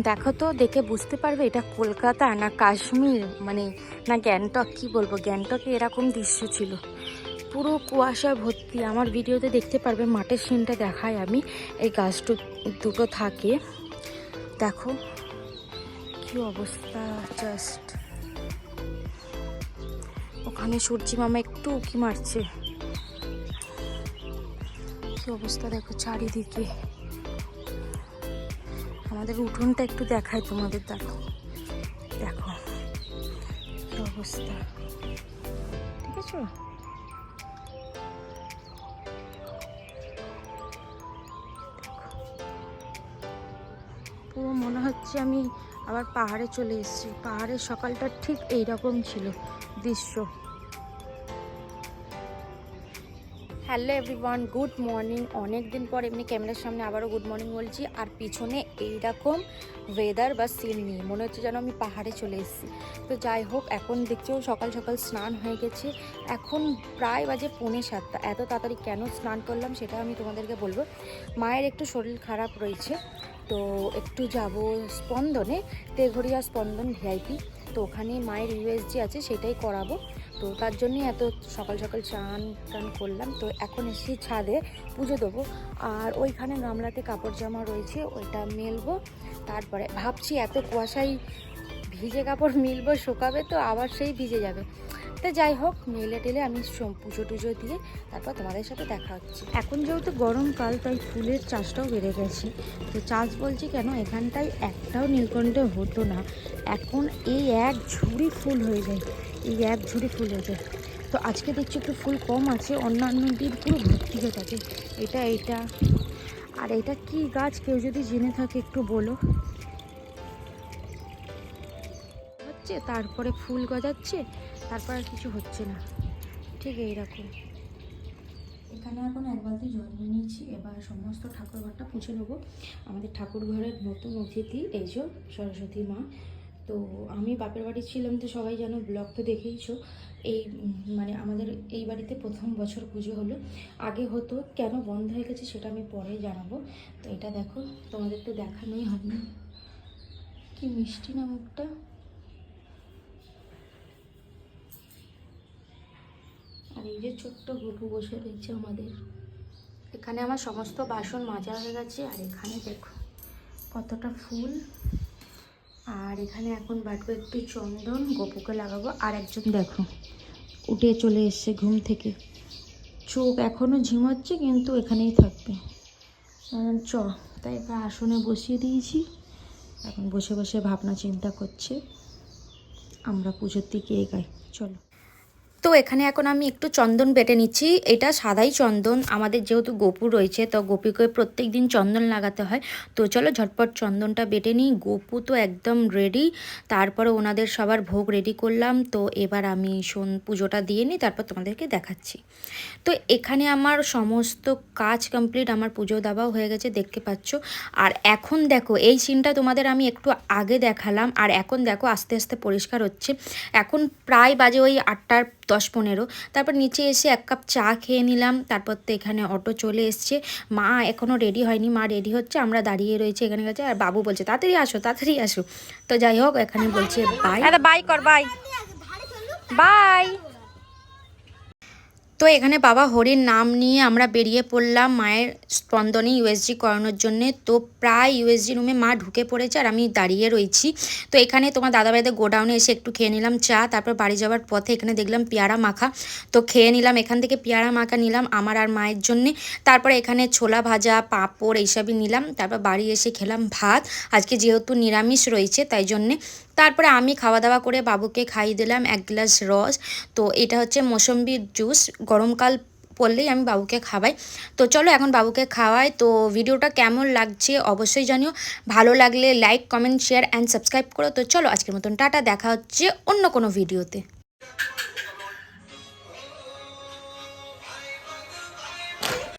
দেখো তো, দেখে বুঝতে পারবে এটা কলকাতা না কাশ্মীর মানে না গ্যাংটক, কি বলব? গ্যাংটকে এরকম দৃশ্য ছিল। পুরো কুয়াশায় ভর্তি। আমার ভিডিওতে দেখতে পারবে, মাঠের সিনটা দেখায় আমি। এই গাছ দু- দুটো থাকে। দেখো, কি অবস্থা জাস্ট ওখানে সূর্যি মামা একটু উঁকি মারছে। কি অবস্থা দেখো চারিদিকে। আমাদের উঠোনটা একটু দেখায় তোমাদের, দেখো। দেখো অবস্থা। ঠিক আছে? পুরো মনে হচ্ছে আমি আবার পাহাড়ে চলে এসেছি। পাহাড়ের সকালটা ঠিক এইরকম ছিল দৃশ্য। Hello everyone, good morning. অনেক দিন পর এমনি ক্যামেরার সামনে আবারও গুড মর্নিং বলছি। আর পিছনে এইরকম ওয়েদার বা সিন নিয়ে মনে হচ্ছে যেন আমি পাহাড়ে চলে এসেছি। তো যাই হোক, এখন দেখছ সকাল সকাল স্নান হয়ে গেছে। এখন প্রায় বাজে পৌনে সাতটা। এত তাড়াতাড়ি কেন স্নান করলাম সেটা আমি তোমাদেরকে বলব। মায়ের একটু শরীর খারাপ রয়েছে। তো একটু যাব স্পন্দনে। তেঘরিয়া স্পন্দন ভিআইপি। তো ওখানে মায়ের ইউএসজি আছে, সেটাই করাবো। তো তার জন্যই এত সকাল সকাল চান টান করলাম। তো এখন এসেছি ছাদে পুজো দেবো। আর ওইখানে গামলাতে কাপড় জামা রয়েছে, ওইটা মেলবো। তারপরে ভাবছি এত কুয়াশায় ভিজে কাপড় মিলবো, শুকাবে তো আবার সেই ভিজে যাবে। তো যাই হোক, মেলে টেলে আমি পুজো টুজো দিয়ে তারপর তোমাদের সাথে দেখা হচ্ছে। এখন যেহেতু গরমকাল তাই ফুলের চাষটাও বেড়ে গেছে। তো চাষ বলছি কেন, এখানটায় একটাও নীলকণ্ঠে হতো না। এখন এই এক ঝুড়ি ফুল হয়ে যায়, এই এক ঝুড়ি ফুল হয়ে যায়। তো আজকে দেখছি একটু ফুল কম আছে, অন্যান্য দিন পুরো ভর্তি হয়ে থাকে। এটা এটা আর এটা কি গাছ, কেউ যদি জেনে থাকে একটু বলো। হচ্ছে, তারপরে ফুল গজাচ্ছে, তারপর আর কিছু হচ্ছে না। ঠিক এইরকম। এখানে এখন এক বালতি জল নিয়ে নিয়েছি, এবার সমস্ত ঠাকুর ঘরটা পুছে নেব। আমাদের ঠাকুর ঘরের নতুন অতিথি, এই যে সরস্বতী মা। তো আমি বাপের বাড়ি ছিলাম তো সবাই জানো, ব্লগ তো দেখেইছো। এই মানে আমাদের এই বাড়িতে প্রথম বছর পুজো হলো। আগে হতো, কেন বন্ধ হয়ে গেছে সেটা আমি পরে জানাব। তো এটা দেখো, তোমাদের তো দেখানোই হয়নি কি মিষ্টি না মুখটা। এই যে ছোট্ট গপু বসে রয়েছে আমাদের। এখানে আমার সমস্ত বাসন মাজা হয়ে গেছে, আর এখানে দেখো কতটা ফুল। আর এখানে এখন বাটবো একটু চন্দন, গপুকে লাগাবো। আর একজন দেখো উঠে চলে এসছে ঘুম থেকে। চোখ এখনও ঝিমাচ্ছে, কিন্তু এখানেই থাকবে। চ তাই এবার আসনে বসিয়ে দিয়েছি। এখন বসে বসে ভাবনা চিন্তা করছে। আমরা পুজোর দিকে এগাই। চলো। তো এখানে এখন আমি একটু চন্দন বেটে নিচ্ছি। এটা সাদাই চন্দন। আমাদের যেহেতু গোপু রয়েছে, তো গোপীকে প্রত্যেক দিন চন্দন লাগাতে হয়। তো চলো ঝটপট চন্দনটা বেটে নিই। গোপু তো একদম রেডি তারপরে ওনাদের সবার ভোগ রেডি করলাম। তো এবার আমি সোন পুজোটা দিয়ে নিই, তারপর তোমাদেরকে দেখাচ্ছি। তো এখানে আমার সমস্ত কাজ কমপ্লিট আমার পুজো দেওয়াও হয়ে গেছে, দেখতে পাচ্ছ। আর এখন দেখো, এই সিনটা তোমাদের আমি একটু আগে দেখালাম। আর এখন দেখো, আস্তে আস্তে পরিষ্কার হচ্ছে। এখন প্রায় বাজে ওই আটটার দশ পনেরো। তারপর নিচে এসে এক কাপ চা খেয়ে নিলাম। তারপর তো এখানে অটো চলে এসছে। মা এখনও রেডি হয়নি। মা রেডি হচ্ছে আমরা দাঁড়িয়ে রয়েছে এখানে গেছে। আর বাবু বলছে তাড়াতাড়ি আসো তাড়াতাড়ি আসো। তো যাই হোক এখানে বলছে বাই। বাই কর বাই। বাই। তো এখানে বাবা হরির নাম নিয়ে আমরা বেরিয়ে পড়লাম মায়ের স্পন্দনে ইউএসজি করানোর জন্যে। তো প্রায় ইউএসজি রুমে মা ঢুকে পড়েছে আর আমি দাঁড়িয়ে রয়েছি। তো এখানে তোমার দাদাবাড়িতে গোডাউনে এসে একটু খেয়ে নিলাম চা, তারপর বাড়ি যাওয়ার পথে এখানে দেখলাম পেয়ারা মাখা। তো খেয়ে নিলাম, এখান থেকে পেয়ারা মাখা নিলাম আমার আর মায়ের জন্যে। তারপরে এখানে ছোলা ভাজা, পাঁপড়, এইসবই নিলাম। তারপর বাড়ি এসে খেলাম ভাত। আজকে যেহেতু নিরামিষ রয়েছে, তাই জন্যে তারপরে আমি খাওয়া দাওয়া করে বাবুকে খাইয়ে দিলাম এক গ্লাস রস। তো এটা হচ্ছে মৌসম্বির জুস গরমকাল পড়লেই আমি বাবুকে খাওয়াই। তো চলো এখন বাবুকে খাওয়াই। তো ভিডিওটা কেমন লাগছে অবশ্যই জানিও। ভালো লাগলে like, comment, share and subscribe করো। তো চলো আজকের মতন টাটা, দেখা হচ্ছে অন্য কোনো ভিডিওতে।